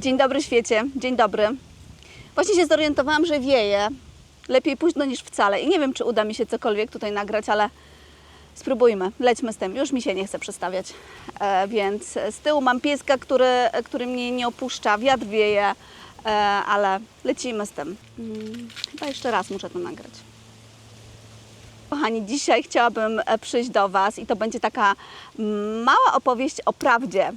Dzień dobry świecie, dzień dobry. Właśnie się zorientowałam, że wieje. Lepiej późno niż wcale. I nie wiem, czy uda mi się cokolwiek tutaj nagrać, ale spróbujmy. Lećmy z tym. Już mi się nie chce przestawiać. E, więc z tyłu mam pieska, który, który mnie nie opuszcza. Wiatr wieje, e, ale lecimy z tym. Mm, chyba jeszcze raz muszę to nagrać. Kochani, dzisiaj chciałabym e, przyjść do Was i to będzie taka mm, mała opowieść o prawdzie,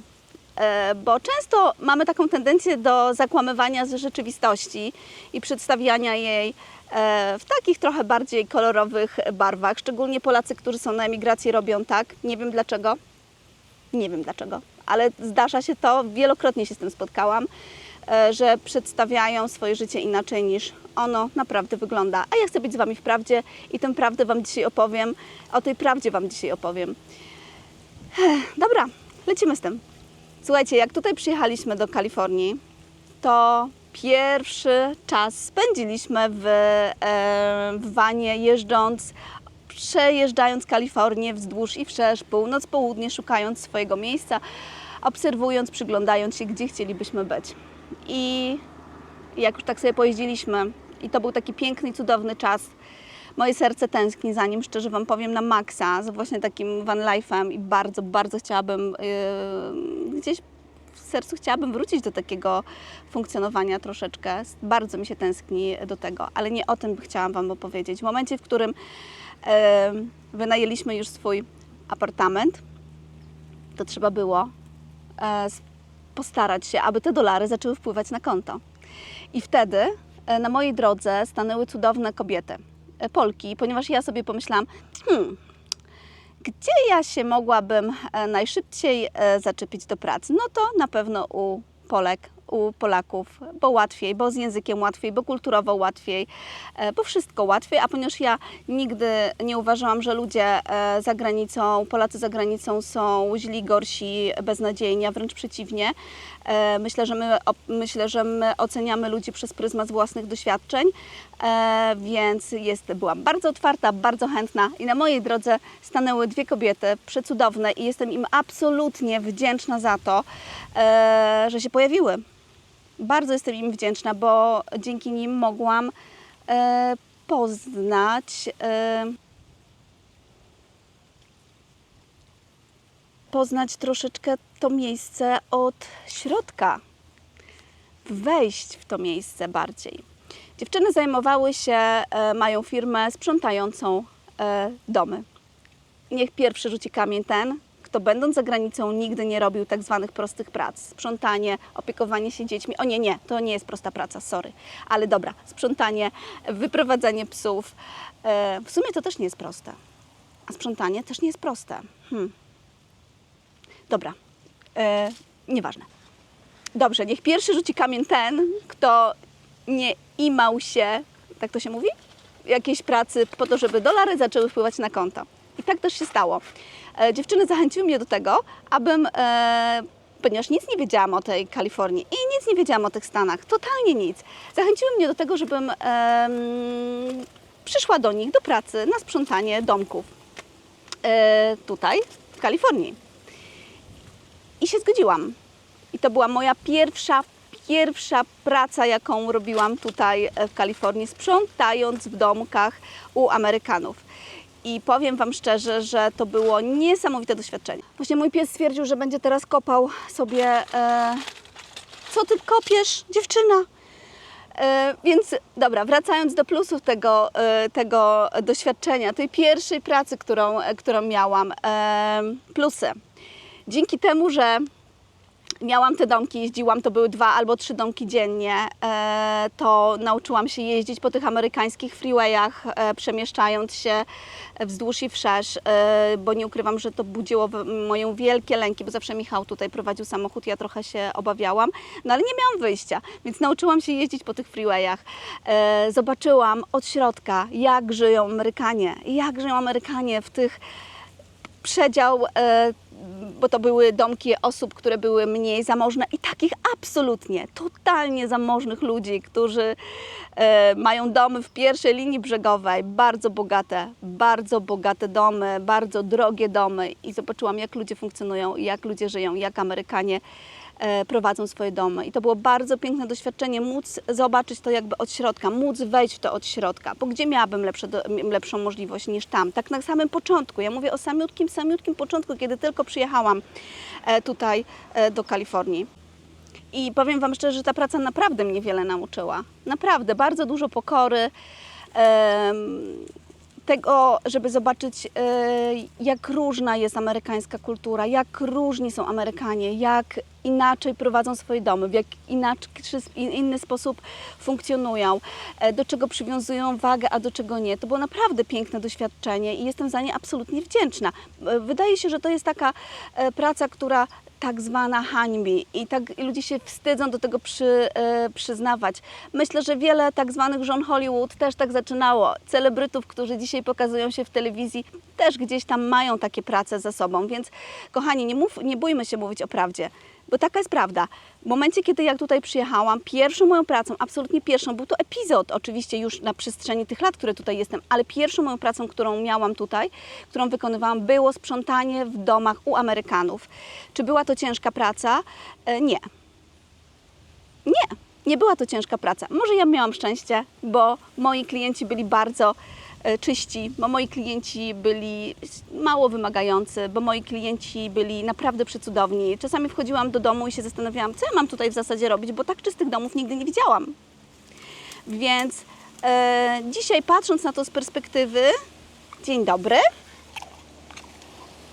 bo często mamy taką tendencję do zakłamywania z rzeczywistości i przedstawiania jej e, w takich trochę bardziej kolorowych barwach. Szczególnie Polacy, którzy są na emigracji, robią tak. Nie wiem dlaczego. Nie wiem dlaczego, ale zdarza się to, wielokrotnie się z tym spotkałam, e, że przedstawiają swoje życie inaczej niż ono naprawdę wygląda. A ja chcę być z Wami w prawdzie i tę prawdę Wam dzisiaj opowiem. O tej prawdzie Wam dzisiaj opowiem. Dobra, lecimy z tym. Słuchajcie, jak tutaj przyjechaliśmy do Kalifornii, to pierwszy czas spędziliśmy w, w wanie, jeżdżąc, przejeżdżając Kalifornię wzdłuż i wszerz, północ, południe, szukając swojego miejsca, obserwując, przyglądając się, gdzie chcielibyśmy być. I jak już tak sobie pojeździliśmy, i to był taki piękny cudowny czas, moje serce tęskni za nim, szczerze Wam powiem, na maksa, za właśnie takim van life'em i bardzo, bardzo chciałabym yy, gdzieś w sercu chciałabym wrócić do takiego funkcjonowania troszeczkę. Bardzo mi się tęskni do tego, ale nie o tym chciałam Wam opowiedzieć. W momencie, w którym yy, wynajęliśmy już swój apartament, to trzeba było s- postarać się, aby te dolary zaczęły wpływać na konto. I wtedy e, na mojej drodze stanęły cudowne kobiety, Polki, ponieważ ja sobie pomyślałam, hmm, gdzie ja się mogłabym e, najszybciej e, zaczepić do pracy? No to na pewno u Polek, u Polaków, bo łatwiej, bo z językiem łatwiej, bo kulturowo łatwiej, e, bo wszystko łatwiej, a ponieważ ja nigdy nie uważałam, że ludzie e, za granicą, Polacy za granicą są źli, gorsi, beznadziejni, a wręcz przeciwnie. E, Myślę, że my, myślę, że my oceniamy ludzi przez pryzmat własnych doświadczeń, więc jest, byłam bardzo otwarta, bardzo chętna i na mojej drodze stanęły dwie kobiety przecudowne i jestem im absolutnie wdzięczna za to, że się pojawiły. Bardzo jestem im wdzięczna, bo dzięki nim mogłam e, poznać e, poznać troszeczkę to miejsce od środka, wejść w to miejsce bardziej. Dziewczyny zajmowały się, e, mają firmę sprzątającą e, domy. Niech pierwszy rzuci kamień ten, kto będąc za granicą nigdy nie robił tak zwanych prostych prac. Sprzątanie, opiekowanie się dziećmi. O nie, nie, to nie jest prosta praca, sorry. Ale dobra, sprzątanie, wyprowadzanie psów. E, w sumie to też nie jest proste. A sprzątanie też nie jest proste. Hmm. Dobra, e, nieważne. Dobrze, niech pierwszy rzuci kamień ten, kto nie imał się, tak to się mówi, jakiejś pracy po to, żeby dolary zaczęły wpływać na konto. Tak też się stało. E, dziewczyny zachęciły mnie do tego, abym, e, ponieważ nic nie wiedziałam o tej Kalifornii i nic nie wiedziałam o tych Stanach, totalnie nic, zachęciły mnie do tego, żebym przyszła do nich do pracy na sprzątanie domków e, tutaj w Kalifornii. I się zgodziłam. I to była moja pierwsza, pierwsza praca, jaką robiłam tutaj e, w Kalifornii, sprzątając w domkach u Amerykanów. I powiem Wam szczerze, że to było niesamowite doświadczenie. Właśnie mój pies stwierdził, że będzie teraz kopał sobie. E, co ty kopiesz, dziewczyna? E, więc dobra, wracając do plusów tego, e, tego doświadczenia, tej pierwszej pracy, którą, e, którą miałam. E, plusy. Dzięki temu, że miałam te domki, jeździłam, to były dwa albo trzy domki dziennie, e, to nauczyłam się jeździć po tych amerykańskich freewayach, e, przemieszczając się wzdłuż i wszerz, e, bo nie ukrywam, że to budziło moje wielkie lęki, bo zawsze Michał tutaj prowadził samochód, ja trochę się obawiałam, no ale nie miałam wyjścia, więc nauczyłam się jeździć po tych freewayach. Zobaczyłam od środka, jak żyją Amerykanie, jak żyją Amerykanie w tych przedział, bo to były domki osób, które były mniej zamożne i takich absolutnie, totalnie zamożnych ludzi, którzy e, mają domy w pierwszej linii brzegowej, bardzo bogate, bardzo bogate domy, bardzo drogie domy. I zobaczyłam, jak ludzie funkcjonują, jak ludzie żyją, jak Amerykanie prowadzą swoje domy. I to było bardzo piękne doświadczenie, móc zobaczyć to jakby od środka, móc wejść w to od środka, bo gdzie miałabym lepsze, lepszą możliwość niż tam? Tak na samym początku, ja mówię o samiutkim, samiutkim początku, kiedy tylko przyjechałam e, tutaj e, do Kalifornii. I powiem Wam szczerze, że ta praca naprawdę mnie wiele nauczyła. Naprawdę, bardzo dużo pokory, tego, żeby zobaczyć, e, jak różna jest amerykańska kultura, jak różni są Amerykanie, jak inaczej prowadzą swoje domy, w jak inaczej, in- inny sposób funkcjonują, e, do czego przywiązują wagę, a do czego nie. To było naprawdę piękne doświadczenie i jestem za nie absolutnie wdzięczna. E, Wydaje się, że to jest taka praca, która tak zwana hańbi i tak ludzie się wstydzą do tego przy, e, przyznawać. Myślę, że wiele tak zwanych żon Hollywood też tak zaczynało. Celebrytów, którzy dzisiaj pokazują się w telewizji, też gdzieś tam mają takie prace za sobą, więc kochani, nie, mów, nie bójmy się mówić o prawdzie. Bo taka jest prawda. W momencie, kiedy jak tutaj przyjechałam, pierwszą moją pracą, absolutnie pierwszą, był to epizod oczywiście już na przestrzeni tych lat, które tutaj jestem, ale pierwszą moją pracą, którą miałam tutaj, którą wykonywałam, było sprzątanie w domach u Amerykanów. Czy była to ciężka praca? E, Nie. Nie, nie była to ciężka praca. Może ja miałam szczęście, bo moi klienci byli bardzo czyści, bo moi klienci byli mało wymagający, bo moi klienci byli naprawdę przecudowni. Czasami wchodziłam do domu i się zastanawiałam, co ja mam tutaj w zasadzie robić, bo tak czystych domów nigdy nie widziałam. Więc e, dzisiaj patrząc na to z perspektywy, dzień dobry.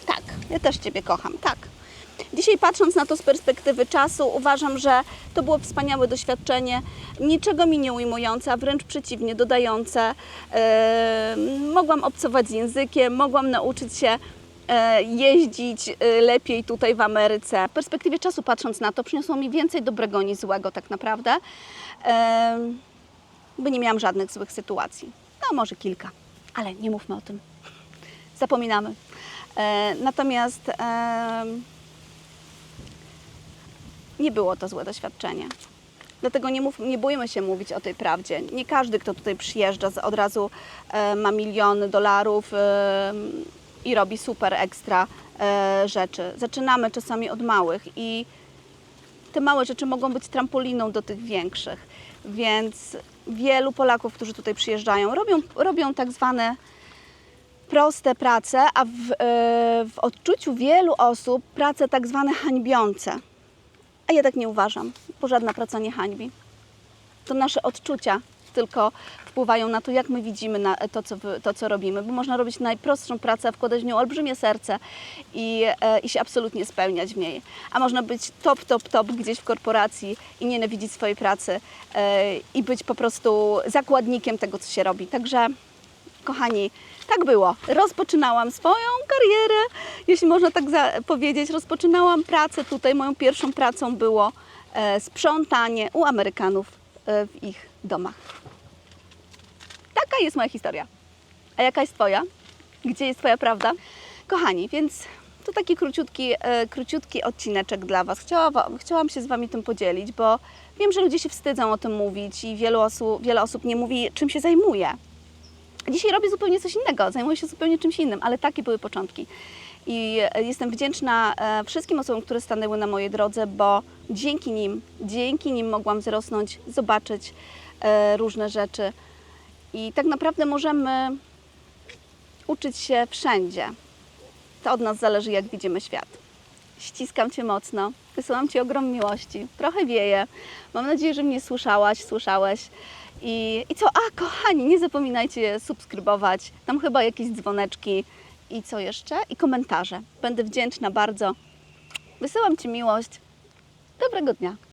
Tak, ja też Ciebie kocham, tak. Dzisiaj patrząc na to z perspektywy czasu, uważam, że to było wspaniałe doświadczenie, niczego mi nie ujmujące, a wręcz przeciwnie, dodające. E, mogłam obcować z językiem, mogłam nauczyć się e, jeździć e, lepiej tutaj w Ameryce. W perspektywie czasu patrząc na to, przyniosło mi więcej dobrego niż złego tak naprawdę, bo nie miałam żadnych złych sytuacji. No może kilka, ale nie mówmy o tym. Zapominamy. Natomiast nie było to złe doświadczenie. Dlatego nie, mów, nie bójmy się mówić o tej prawdzie. Nie każdy, kto tutaj przyjeżdża, od razu e, ma miliony dolarów e, i robi super ekstra e, rzeczy. Zaczynamy czasami od małych i te małe rzeczy mogą być trampoliną do tych większych. Więc wielu Polaków, którzy tutaj przyjeżdżają, robią, robią tak zwane proste prace, a w, e, w odczuciu wielu osób prace tak zwane hańbiące. A ja tak nie uważam, bo żadna praca nie hańbi. To nasze odczucia tylko wpływają na to, jak my widzimy na to, co, to, co robimy, bo można robić najprostszą pracę, wkładać w nią olbrzymie serce i, e, i się absolutnie spełniać w niej. A można być top, top, top gdzieś w korporacji i nienawidzić swojej pracy e, i być po prostu zakładnikiem tego, co się robi. Także Kochani, tak było. Rozpoczynałam swoją karierę, jeśli można tak powiedzieć. Rozpoczynałam pracę tutaj. Moją pierwszą pracą było e, sprzątanie u Amerykanów e, w ich domach. Taka jest moja historia. A jaka jest Twoja? Gdzie jest Twoja prawda? Kochani, więc to taki króciutki, e, króciutki odcineczek dla Was. Chciałam, chciałam się z Wami tym podzielić, bo wiem, że ludzie się wstydzą o tym mówić i wielu osób, wiele osób nie mówi, czym się zajmuje. Dzisiaj robię zupełnie coś innego, zajmuję się zupełnie czymś innym, ale takie były początki. I e, jestem wdzięczna e, wszystkim osobom, które stanęły na mojej drodze, bo dzięki nim, dzięki nim mogłam wzrosnąć, zobaczyć e, różne rzeczy. I tak naprawdę możemy uczyć się wszędzie. To od nas zależy, jak widzimy świat. Ściskam Cię mocno, wysyłam Ci ogrom miłości. Trochę wieje. Mam nadzieję, że mnie słyszałaś, słyszałeś. I, I co? A, kochani, nie zapominajcie subskrybować. Tam chyba jakieś dzwoneczki. I co jeszcze? I komentarze. Będę wdzięczna bardzo. Wysyłam Ci miłość. Dobrego dnia.